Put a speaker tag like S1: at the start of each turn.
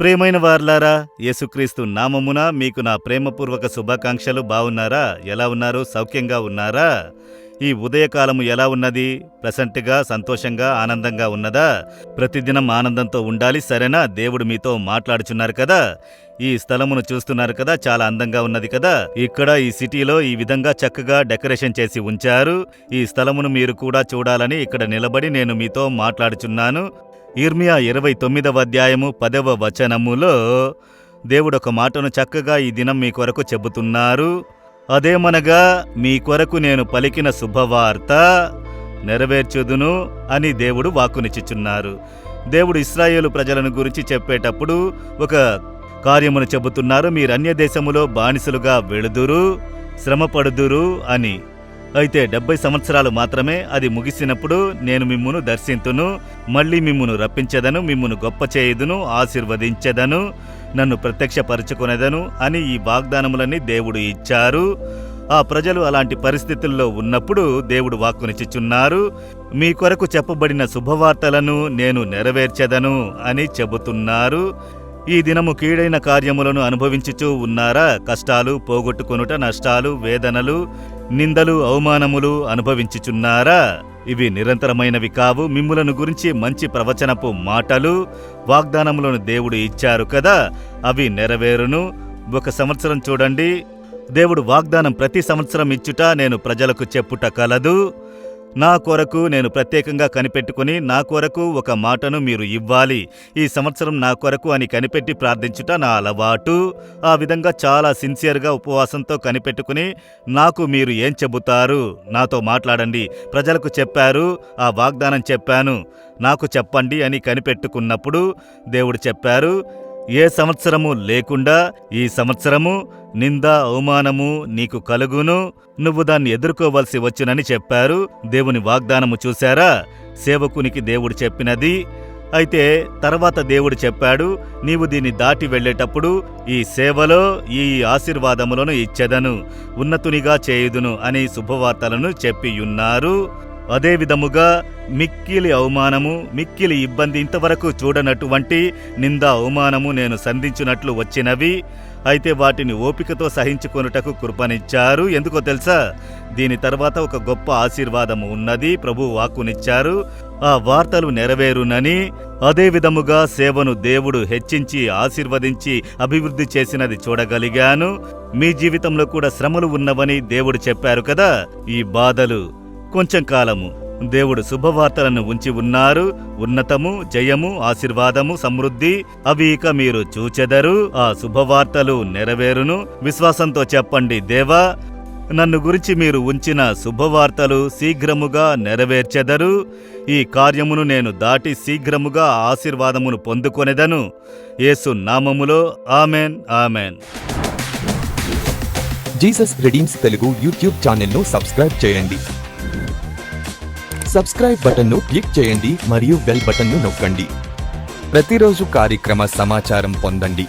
S1: ప్రేమైన వార్లారా యేసుక్రీస్తు నామమున మీకు నా ప్రేమపూర్వక శుభాకాంక్షలు. బాగున్నారా ఎలా ఉన్నారు? సౌఖ్యంగా ఉన్నారా? ఈ ఉదయకాలము ఎలా ఉన్నది? ప్లసెంట్గా సంతోషంగా ఆనందంగా ఉన్నదా? ప్రతిదినం ఆనందంతో ఉండాలి సరేనా? దేవుడు మీతో మాట్లాడుచున్నారు కదా? ఈ స్థలమును చూస్తున్నారు కదా? చాలా అందంగా ఉన్నది కదా? ఇక్కడ ఈ సిటీలో ఈ విధంగా చక్కగా డెకరేషన్ చేసి ఉంచారు. ఈ స్థలమును మీరు కూడా చూడాలని ఇక్కడ నిలబడి నేను మీతో మాట్లాడుచున్నాను. ఇర్మియా ఇరవై తొమ్మిదవ అధ్యాయము పదవ వచనములో దేవుడు ఒక మాటను చక్కగా ఈ దినం మీ కొరకు చెబుతున్నారు. అదేమనగా మీ కొరకు నేను పలికిన శుభవార్త నెరవేర్చుదును అని దేవుడు వాక్కునిచ్చుచున్నారు. దేవుడు ఇస్రాయేలు ప్రజలను గురించి చెప్పేటప్పుడు ఒక కార్యమును చెబుతున్నారు. మీరు అన్య దేశములో బానిసలుగా వెళుదురు శ్రమపడుదురు అని. అయితే డెబ్బై సంవత్సరాలు మాత్రమే అది ముగిసినప్పుడు నేను మిమ్మును దర్శింతును మళ్ళీ మిమ్మును రప్పించెదను మిమ్మును గొప్ప చేయుదును ఆశీర్వదించెదను నన్ను ప్రత్యక్షపరచుకునేదను అని ఈ వాగ్దానములన్నీ దేవుడు ఇచ్చారు. ఆ ప్రజలు అలాంటి పరిస్థితుల్లో ఉన్నప్పుడు దేవుడు వాక్కునిచ్చుచున్నారు మీ కొరకు చెప్పబడిన శుభవార్తలను నేను నెరవేర్చెదను అని చెబుతున్నారు. ఈ దినము కీడైన కార్యములను అనుభవించుచూ ఉన్నారా? కష్టాలు పోగొట్టుకొనుట నష్టాలు వేదనలు నిందలు అవమానములు అనుభవించుచున్నారా? ఇవి నిరంతరమైనవి కావు. మిమ్ములను గురించి మంచి ప్రవచనపు మాటలు వాగ్దానములను దేవుడు ఇచ్చారు కదా? అవి నెరవేరును. ఒక సంవత్సరం చూడండి. దేవుడు వాగ్దానం ప్రతి సంవత్సరం ఇచ్చుట నేను ప్రజలకు చెప్పుట కలదు. నా కొరకు నేను ప్రత్యేకంగా కనిపెట్టుకుని నా కొరకు ఒక మాటను మీరు ఇవ్వాలి. ఈ సంవత్సరం నా కొరకు అని కనిపెట్టి ప్రార్థించుట నా అలవాటు. ఆ విధంగా చాలా సిన్సియర్గా ఉపవాసంతో కనిపెట్టుకుని నాకు మీరు ఏం చెబుతారు? నాతో మాట్లాడండి. ప్రజలకు చెప్పారు. ఆ వాగ్దానం చెప్పాను. నాకు చెప్పండి అని కనిపెట్టుకున్నప్పుడు దేవుడు చెప్పారు. ఏ సంవత్సరము లేకుండా ఈ సంవత్సరము నింద అవమానము నీకు కలుగును. నువ్వు దాన్ని ఎదుర్కోవలసి వచ్చునని చెప్పారు. దేవుని వాగ్దానము చూశారా? సేవకునికి దేవుడు చెప్పినది. అయితే తర్వాత దేవుడు చెప్పాడు నీవు దీన్ని దాటి వెళ్ళేటప్పుడు ఈ సేవలో ఈ ఆశీర్వాదములను ఇచ్చెదను ఉన్నతునిగా చేయుదును అని శుభవార్తలను చెప్పియున్నారు అదే విధముగా మిక్కిలి అవమానము మిక్కిలి ఇబ్బంది ఇంతవరకు చూడనటువంటి నింద అవమానము నేను సంధించినట్లు వచ్చినవి. అయితే వాటిని ఓపికతో సహించుకొనుటకు కృపనిచ్చారు. ఎందుకో తెలుసా? దీని తర్వాత ఒక గొప్ప ఆశీర్వాదము ఉన్నది. ప్రభు వాక్కునిచ్చారు. ఆ వార్తలు నెరవేరునని. అదే విధముగా సేవను దేవుడు హెచ్చించి ఆశీర్వదించి అభివృద్ధి చేసినది చూడగలిగాను. మీ జీవితంలో కూడా శ్రమలు ఉన్నవని దేవుడు చెప్పారు కదా? ఈ బాధలు కొంచెం కాలము. దేవుడు శుభవార్తలను ఉంచి ఉన్నారు. ఉన్నతము జయము ఆశీర్వాదము సమృద్ధి అవి ఇక మీరు చూచెదరు. ఆ శుభవార్తలు నెరవేరును. విశ్వాసంతో చెప్పండి దేవా నన్ను గురించి మీరు ఉంచిన శుభవార్తలు శీఘ్రముగా నెరవేర్చెదరు. ఈ కార్యమును నేను దాటి శీఘ్రముగా ఆశీర్వాదమును పొందుకొనెదను. యేసు నామములో amen amen.
S2: Jesus Redeems Telugu YouTube ఛానల్ను సబ్స్క్రైబ్ చేయండి. సబ్స్క్రైబ్ బటన్ను క్లిక్ చేయండి మరియు బెల్ బటన్ను నొక్కండి. ప్రతిరోజు కార్యక్రమ సమాచారం పొందండి.